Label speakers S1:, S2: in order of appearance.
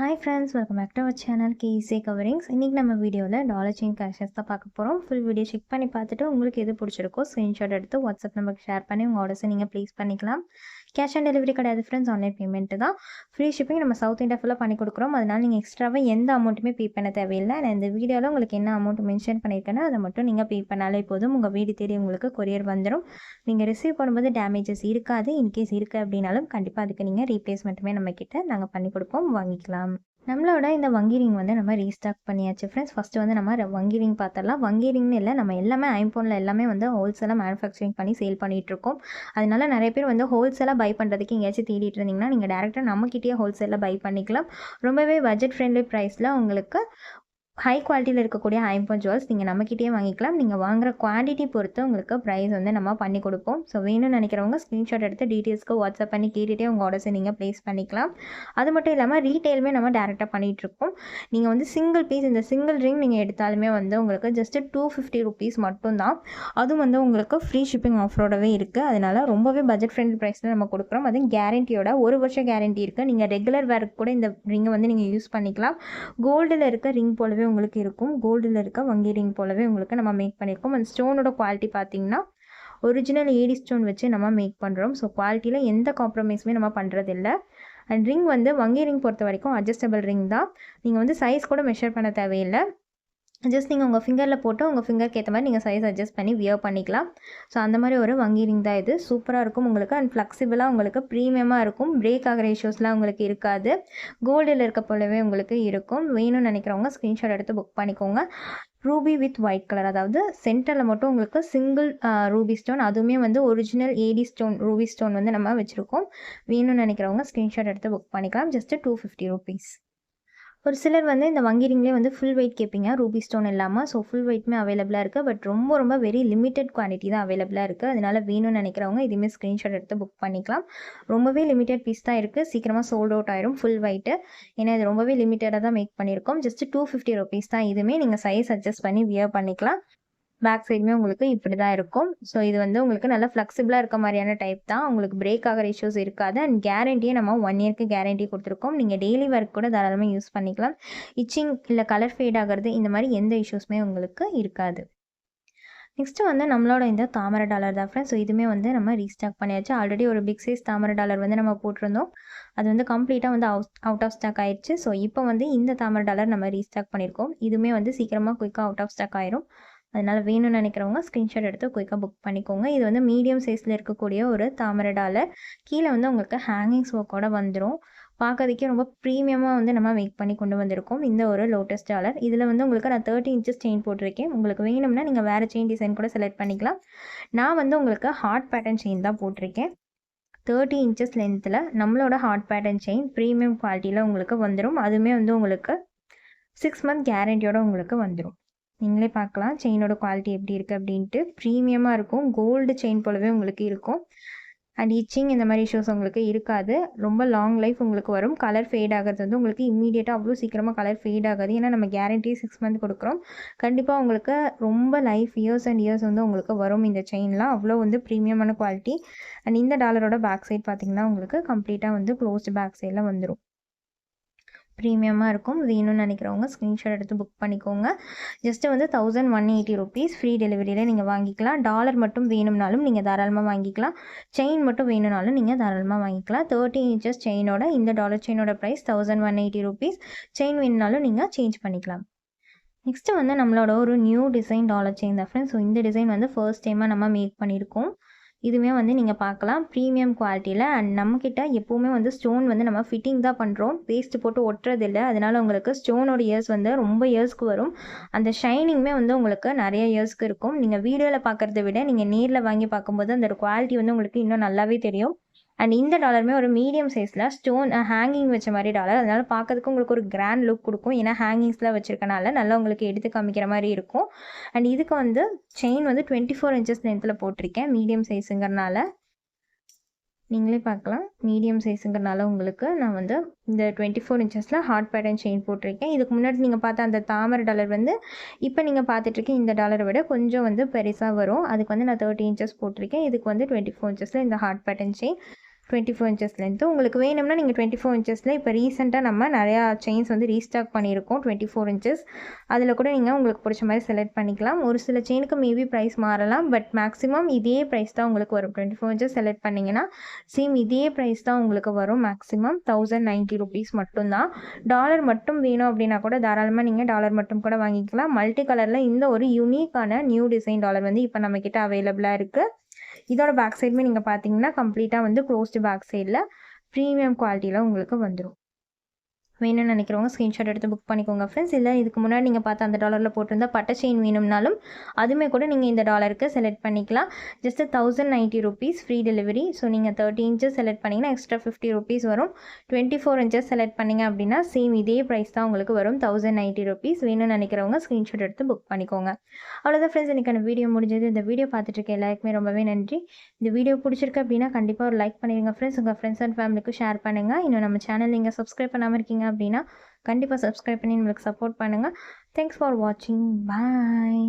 S1: Hi friends welcome back to our channel கேஇசே coverings இன்றைக்கி நம்ம வீடியோவில் டாலர் செயின் கலெக்ஷன்ஸ் தான் பார்க்க போகிறோம் ஃபுல் வீடியோ செக் பண்ணி பார்த்துட்டு உங்களுக்கு எது பிடிச்சிருக்கோ ஸ்க்ரீன்ஷாட் எடுத்து வாட்ஸ்அப் நம்பருக்கு ஷேர் பண்ணி உங்கள் ஆர்டர்ஸை நீங்கள் ப்ளேஸ் பண்ணிக்கலாம். கேஷ் ஆன் டெலிவரி கிடையாது ஃப்ரெண்ட்ஸ் ஆன்லைன் பேமெண்ட்டு தான். ஃப்ரீ ஷிப்பிங் நம்ம சவுத் இந்தியா ஃபுல்லாக பண்ணி கொடுக்குறோம். அதனால் நீங்கள் எக்ஸ்ட்ராவாக எந்த அமௌண்ட்டுமே பே பண்ண தேவையில்லை. நான் இந்த வீடியோவில் உங்களுக்கு என்ன அமௌண்ட் மென்ஷன் பண்ணியிருக்கேனோ அதை மட்டும் நீங்கள் பே பண்ணாலே போதும். உங்கள் வீடு தேடி உங்களுக்கு கொரியர் வந்துடும் நீங்கள் ரிசீவ் பண்ணும்போது டேமேஜஸ் இருக்காது. இன்கேஸ் இருக்குது அப்படின்னாலும் கண்டிப்பாக அதுக்கு நீங்கள் ரீப்ளேஸ்மெண்ட்டுமே நம்ம கிட்ட நாங்கள் பண்ணி கொடுப்போம். வாங்கிக்கலாம். நம்மளோட இந்த வங்கி ரிங் வந்து நம்ம ரீஸ்டாக் பண்ணியாச்சு. ஃப்ரெண்ட்ஸ் ஃபஸ்ட்டு வந்து நம்ம வங்கி ரிங் பார்த்துடலாம் வங்கி ரிங்னு இல்லை நம்ம எல்லாமே ஐம்போனில் எல்லாமே வந்து ஹோல்சேலாக மேனுஃபேக்சரிங் பண்ணி சேல் பண்ணிகிட்ருக்கோம் அதனால நிறைய பேர் வந்து ஹோல்சேலாக பை பண்ணுறதுக்கு எங்கேயாச்சும் தேடிட்டு இருந்தீங்கன்னா நீங்கள் டேரெக்டாக நம்மக்கிட்டேயே ஹோல்சேலில் பை பண்ணிக்கலாம். ரொம்பவே பட்ஜெட் ஃப்ரெண்ட்லி ப்ரைஸில் உங்களுக்கு ஹை குவாலிட்டியில் இருக்கக்கூடிய ஐம்பன் ஜுவல்ஸ் நீங்கள் நம்மக்கிட்டே வாங்கிக்கலாம். நீங்கள் வாங்குகிற குவான்டிட்டி பொறுத்து உங்களுக்கு ப்ரைஸ் வந்து நம்ம பண்ணி கொடுப்போம். ஸோ வேணும்னு நினைக்கிறவங்க ஸ்க்ரீன்ஷாட் எடுத்து டீட்டெயில்ஸ்க்கு வாட்ஸ்அப் பண்ணி கேட்டுகிட்டே உங்கள் ஆர்டர்ஸை நீங்கள் ப்ளேஸ் பண்ணிக்கலாம். அது மட்டும் இல்லாமல் ரீட்டெயிலுமே நம்ம டேரெக்டாக பண்ணிகிட்ருக்கோம் நீங்கள் வந்து சிங்கிள் பீஸ் இந்த சிங்கிள் ரிங் நீங்கள் எடுத்தாலுமே வந்து உங்களுக்கு ஜஸ்ட்டு டூ ஃபிஃப்டி ருபீஸ் மட்டும்தான். அதுவும் வந்து உங்களுக்கு ஃப்ரீ ஷிப்பிங் ஆஃபரோடவே இருக்குது அதனால் ரொம்பவே பட்ஜெட் ஃப்ரெண்ட்லி ப்ரைஸில் நம்ம கொடுக்குறோம். அதுவும் கேரண்டியோட ஒரு வருஷம் கேரண்டி இருக்குது நீங்கள் ரெகுலர் வேருக்கு கூட இந்த ரிங்கை வந்து நீங்கள் யூஸ் பண்ணிக்கலாம். கோல்டில் இருக்க ரிங் போலவே உங்களுக்கு இருக்கும். கோல்டில் இருக்க வங்கி ரிங் போலவே உங்களுக்கு நம்ம மேக் பண்ணியிருக்கோம் அந்த ஸ்டோனோட குவாலிட்டி பார்த்தீங்கன்னா ஒரிஜினல் ஏடி ஸ்டோன் வச்சு நம்ம மேக் பண்ணுறோம் ஸோ குவாலிட்டியில் எந்த காம்ப்ரமைஸுமே நம்ம பண்ணுறதில்ல அண்ட் ரிங் வந்து வங்கி ரிங் பொறுத்த வரைக்கும் அட்ஜஸ்டபிள் ரிங் தான். நீங்கள் வந்து சைஸ் கூட மெஷர் பண்ண தேவையில்லை. ஜஸ்ட் நீங்கள் உங்கள் ஃபிங்கரில் போட்டு உங்கள் ஃபிங்கருக்கு ஏற்ற மாதிரி நீங்கள் சைஸ் அட்ஜஸ்ட் பண்ணி வியர் பண்ணிக்கலாம். ஸோ அந்த மாதிரி ஒரு வங்கி ரிங் தான் இது. சூப்பராக இருக்கும் உங்களுக்கு. அண்ட் ஃப்ளெக்சிபிளாக உங்களுக்கு ப்ரீமியமாக இருக்கும். பிரேக் ஆகிற இஷ்யூஸ்லாம் உங்களுக்கு இருக்காது. கோல்டில் இருக்க போலவே உங்களுக்கு இருக்கும். வேணும்னு நினைக்கிறவங்க ஸ்க்ரீன்ஷாட் எடுத்து புக் பண்ணிக்கோங்க. ரூபி வித் ஒயிட் கலர் அதாவது சென்டரில் மட்டும் உங்களுக்கு சிங்கிள் ரூபி ஸ்டோன் அதுவுமே வந்து original AD stone ruby stone வந்து நம்ம வச்சுருக்கோம். வேணும்னு நினைக்கிறவங்க ஸ்க்ரீன்ஷாட் எடுத்து புக் பண்ணிக்கலாம். ஜஸ்ட்டு டூ ஃபிஃப்டி ருபீஸ் ஒரு சிலர் வந்து இந்த வங்கி ரிங்லேயே வந்து ஃபுல் வெயிட் கேட்பீங்க ரூபி ஸ்டோன் இல்லாமல் ஸோ ஃபுல் வெயிட்மே அவைலபிளாக இருக்குது பட் ரொம்ப ரொம்ப வெரி லிமிட்டட் குவான்டிட்டி தான் அவைலபிளாக இருக்குது அதனால வேணும்னு நினைக்கிறவங்க இதுவுமே ஸ்க்ரீன்ஷாட் எடுத்து புக் பண்ணிக்கலாம். ரொம்பவே லிமிட்டட் பீஸ் தான் இருக்குது சீக்கிரமாக சோல்ட் அவுட் ஆயிரும் ஃபுல் வெயிட்டு ஏன்னா இது ரொம்பவே லிமிட்டடாக தான் மேக் பண்ணியிருக்கோம். ஜஸ்ட் டூ ஃபிஃப்டி ருபீஸ் தான். இதுவுமே நீங்கள் சைஸ் அட்ஜஸ்ட் பண்ணி வியர் பண்ணிக்கலாம். பேக் சைடுமே உங்களுக்கு இப்படி தான் இருக்கும். ஸோ இது வந்து உங்களுக்கு நல்லா ஃப்ளெக்சிபிளாக இருக்க மாதிரியான டைப் தான். உங்களுக்கு பிரேக் ஆகிற இஷ்யூஸ் இருக்காது. அண்ட் கேரண்டியே நம்ம ஒன் இயர்க்கு கேரண்டி கொடுத்துருக்கோம். நீங்கள் டெய்லி ஒர்க் கூட தாராளமாக யூஸ் பண்ணிக்கலாம். இச்சிங் இல்லை கலர் ஃபேட் ஆகிறது இந்த மாதிரி எந்த இஷ்யூஸுமே உங்களுக்கு இருக்காது. நெக்ஸ்ட்டு வந்து நம்மளோட இந்த தாமரை டாலர் தான் ஃப்ரெண்ட்ஸ் ஸோ இதுவுமே வந்து நம்ம ரீஸ்டாக் பண்ணியாச்சு. ஆல்ரெடி ஒரு பிக் சைஸ் தாமரை டாலர் வந்து நம்ம போட்டிருந்தோம். அது வந்து கம்ப்ளீட்டாக வந்து அவுட் அவுட் ஆஃப் ஸ்டாக் ஆயிடுச்சு. ஸோ இப்போ வந்து இந்த தாமரை டாலர் நம்ம ரீஸ்டாக் பண்ணியிருக்கோம். இதுவுமே வந்து சீக்கிரமாக குயிக்காக அவுட் ஆஃப் ஸ்டாக் ஆயிரும். அதனால் வேணும்னு நினைக்கிறவங்க ஸ்க்ரீன்ஷாட் எடுத்து குயிக்காக புக் பண்ணிக்கோங்க. இது வந்து மீடியம் சைஸில் இருக்கக்கூடிய ஒரு தாமரை டாலர் கீழே வந்து உங்களுக்கு ஹேங்கிங்ஸ் ஒர்க்கோட வந்துடும் பார்க்கறதுக்கே ரொம்ப ப்ரீமியமாக வந்து நம்ம மேக் பண்ணி கொண்டு வந்திருக்கோம். இந்த ஒரு லோட்டஸ் டாலர் இதில் வந்து உங்களுக்கு நான் தேர்ட்டி இன்ச்சஸ் செயின் போட்டிருக்கேன். உங்களுக்கு வேணும்னா நீங்கள் வேறு செயின் டிசைன் கூட செலக்ட் பண்ணிக்கலாம். நான் வந்து உங்களுக்கு ஹார்ட் பேட்டர்ன் செயின் தான் போட்டிருக்கேன். தேர்ட்டி இன்ச்சஸ் லென்த்தில் நம்மளோட ஹார்ட் பேட்டர்ன் செயின் ப்ரீமியம் குவாலிட்டியில் உங்களுக்கு வந்துடும் அதுவுமே வந்து உங்களுக்கு சிக்ஸ் மந்த் கேரண்டியோட உங்களுக்கு வந்துடும் நீங்களே பார்க்கலாம். செயினோட குவாலிட்டி எப்படி இருக்குது அப்படின்ட்டு. ப்ரீமியமாக இருக்கும். கோல்டு செயின் போலவே உங்களுக்கு இருக்கும். அண்ட் இச்சிங் இந்த மாதிரி இஷ்யூஸ் உங்களுக்கு இருக்காது. ரொம்ப லாங் லைஃப் உங்களுக்கு வரும். கலர் ஃபேட் ஆகிறது வந்து உங்களுக்கு இம்மீடியட்டாக அவ்வளோ சீக்கிரமாக கலர் ஃபேட் ஆகாது. ஏன்னா நம்ம கேரண்டி சிக்ஸ் மந்த் கொடுக்குறோம். கண்டிப்பாக உங்களுக்கு ரொம்ப லைஃப் இயர்ஸ் அண்ட் இயர்ஸ் வந்து உங்களுக்கு வரும் இந்த செயின்லாம். அவ்வளோ வந்து ப்ரீமியமான குவாலிட்டி அண்ட் இந்த டாலரோட பேக் சைட் பார்த்தீங்கன்னா உங்களுக்கு கம்ப்ளீட்டாக வந்து க்ளோஸ்டு பேக் சைடில் வந்துடும் ப்ரீமியமாக இருக்கும். வேணும்னு நினைக்கிறவங்க ஸ்க்ரீன்ஷாட் எடுத்து புக் பண்ணிக்கோங்க. ஜஸ்ட்டு வந்து thousand one eighty rupees free டெலிவரியில் நீங்கள் வாங்கிக்கலாம். டாலர் மட்டும் வேணும்னாலும் நீங்கள் தாராளமாக வாங்கிக்கலாம். செயின் மட்டும் வேணும்னாலும் நீங்கள் தாராளமாக வாங்கிக்கலாம். தேர்ட்டி இன்ச்சஸ் செயினோட இந்த dollar செயினோட price thousand one eighty rupees chain வேணும்னாலும் நீங்கள் சேஞ்ச் பண்ணிக்கலாம். நெக்ஸ்ட்டு வந்து நம்மளோட ஒரு நியூ டிசைன் டாலர் செயின் தான் ஃப்ரெண்ட்ஸ் ஸோ இந்த டிசைன் வந்து ஃபர்ஸ்ட் டைமாக நம்ம மேக் பண்ணியிருக்கோம். இதுவுமே வந்து நீங்கள் பார்க்கலாம். ப்ரீமியம் குவாலிட்டியில் அண்ட் நம்மக்கிட்ட எப்போவுமே வந்து ஸ்டோன் வந்து நம்ம ஃபிட்டிங் தான் பண்ணுறோம் பேஸ்ட் போட்டு ஒட்டுறதில்ல. அதனால உங்களுக்கு ஸ்டோனோட இயர்ஸ் வந்து ரொம்ப இயர்ஸ்க்கு வரும். அந்த ஷைனிங்குமே வந்து உங்களுக்கு நிறைய இயர்ஸ்க்கு இருக்கும். நீங்கள் வீடியோவில் பார்க்குறத விட நீங்கள் நேரில் வாங்கி பார்க்கும்போது அந்த குவாலிட்டி வந்து உங்களுக்கு இன்னும் நல்லாவே தெரியும். அண்ட் இந்த டாலருமே ஒரு மீடியம் சைஸில் ஸ்டோன் ஹேங்கிங் வச்ச மாதிரி டாலர் அதனால் பார்க்கறதுக்கு உங்களுக்கு ஒரு கிராண்ட் லுக் கொடுக்கும். ஏன்னா ஹேங்கிங்ஸில் வச்சிருக்கனால நல்லா உங்களுக்கு எடுத்து காமிக்கிற மாதிரி இருக்கும். அண்ட் இதுக்கு வந்து செயின் வந்து டுவெண்ட்டி ஃபோர் இன்ச்சஸ் லென்த்தில் போட்டிருக்கேன். மீடியம் சைஸுங்கிறனால நீங்களே பார்க்கலாம். மீடியம் சைஸுங்கிறனால உங்களுக்கு நான் வந்து இந்த டுவெண்ட்டி ஃபோர் இன்ச்சஸில் ஹார்ட் பேட்டர்ன் செயின் போட்டிருக்கேன். இதுக்கு முன்னாடி நீங்கள் பார்த்த அந்த தாமரை டாலர் வந்து இப்போ நீங்கள் பார்த்துட்ருக்கீங்க இந்த டாலரை விட கொஞ்சம் வந்து பெருசாக வரும். அதுக்கு வந்து நான் தேர்ட்டி இன்ச்சஸ் போட்டிருக்கேன். இதுக்கு வந்து டுவெண்ட்டி ஃபோர் இன்ச்சஸில் இந்த heart pattern chain twenty four inches length உங்களுக்கு வேணும்னா நீங்கள் டுவெண்ட்டி ஃபோர் இன்ச்சஸில் இப்போ ரீசெண்டாக நம்ம நிறையா செயின்ஸ் வந்து ரீஸ்டாக் பண்ணியிருக்கோம் டுவெண்ட்டி ஃபோர் இன்ச்சஸ் அதில் கூட நீங்கள் உங்களுக்கு பிடிச்ச மாதிரி செலக்ட் பண்ணிக்கலாம். ஒரு சில செயினுக்கு மேபி ப்ரைஸ் மாறலாம் பட் மேக்ஸிமம் இதே ப்ரைஸ் தான் உங்களுக்கு வரும். டுவெண்ட்டி ஃபோர் இன்ச்சஸ் செலக்ட் பண்ணிங்கன்னா சேம் இதே ப்ரைஸ் தான் உங்களுக்கு வரும். மேக்ஸிமம் தௌசண்ட் நைன்ட்டி ருபீஸ் மட்டும்தான். டாலர் மட்டும் வேணும் அப்படின்னா கூட தாராளமாக நீங்கள் டாலர் மட்டும் கூட வாங்கிக்கலாம். மல்டி கலரில் இந்த ஒரு யூனிக்கான நியூ டிசைன் டாலர் வந்து இப்போ நம்மக்கிட்ட அவைலபிளாக இருக்குது இதோட பேக் சைடுமே நீங்கள் பார்த்தீங்கன்னா கம்ப்ளீட்டாக வந்து க்ளோஸ்டு பேக் சைடில் ப்ரீமியம் குவாலிட்டியில் உங்களுக்கு வந்துடும் வேணும்னு நினைக்கிறவங்க ஸ்க்ரீன்ஷாட் எடுத்து புக் பண்ணிக்கோங்க ஃப்ரெண்ட்ஸ் இல்லை இதுக்கு முன்னாடி நீங்கள் பார்த்து அந்த டாலரில் போட்டிருந்த பட்டை செயின் வேணும்னாலும் அதுவுமே கூட நீங்கள் இந்த டாலருக்கு செலக்ட் பண்ணிக்கலாம். Just thousand ninety rupees free delivery so நீங்கள் தேர்ட்டி இன்ச்சஸ் செலக்ட் பண்ணிங்கன்னா எக்ஸ்ட்ரா ஃபிஃப்டி ருபீஸ் வரும். டுவெண்ட்டி ஃபோர் இன்ச்சஸ் செலக்ட் பண்ணிங்க அப்படின்னா சேம் இதே ப்ரைஸ் தான் உங்களுக்கு வரும். தௌசண்ட் நைன்ட்டி ருபீஸ் வேணும்னு நினைக்கிறவங்க ஸ்க்ரீன்ஷாட் எடுத்து புக் பண்ணிக்கோங்க. அவ்வளோதான் ஃப்ரெண்ட்ஸ் எனக்கான வீடியோ முடிஞ்சது. இந்த வீடியோ பார்த்துட்டு இருக்க எல்லாருக்குமே ரொம்பவே நன்றி. இந்த வீடியோ பிடிச்சிருக்கு அப்படின்னா கண்டிப்பாக ஒரு லைக் பண்ணிடுங்க ஃப்ரெண்ட்ஸ் உங்கள் ஃப்ரெண்ட்ஸ் அண்ட் ஃபேமிலிக்கு ஷேர் பண்ணுங்கள் இன்னும் நம்ம சேனல் நீங்கள் சப்ஸ்கிரைப் பண்ணாமல் இருக்கீங்க அப்படின்னா கண்டிப்பாக சப்ஸ்கிரைப் பண்ணி நம்மளுக்கு சப்போர்ட் பண்ணுங்கள் தேங்க்ஸ் ஃபார் வாட்சிங் பாய்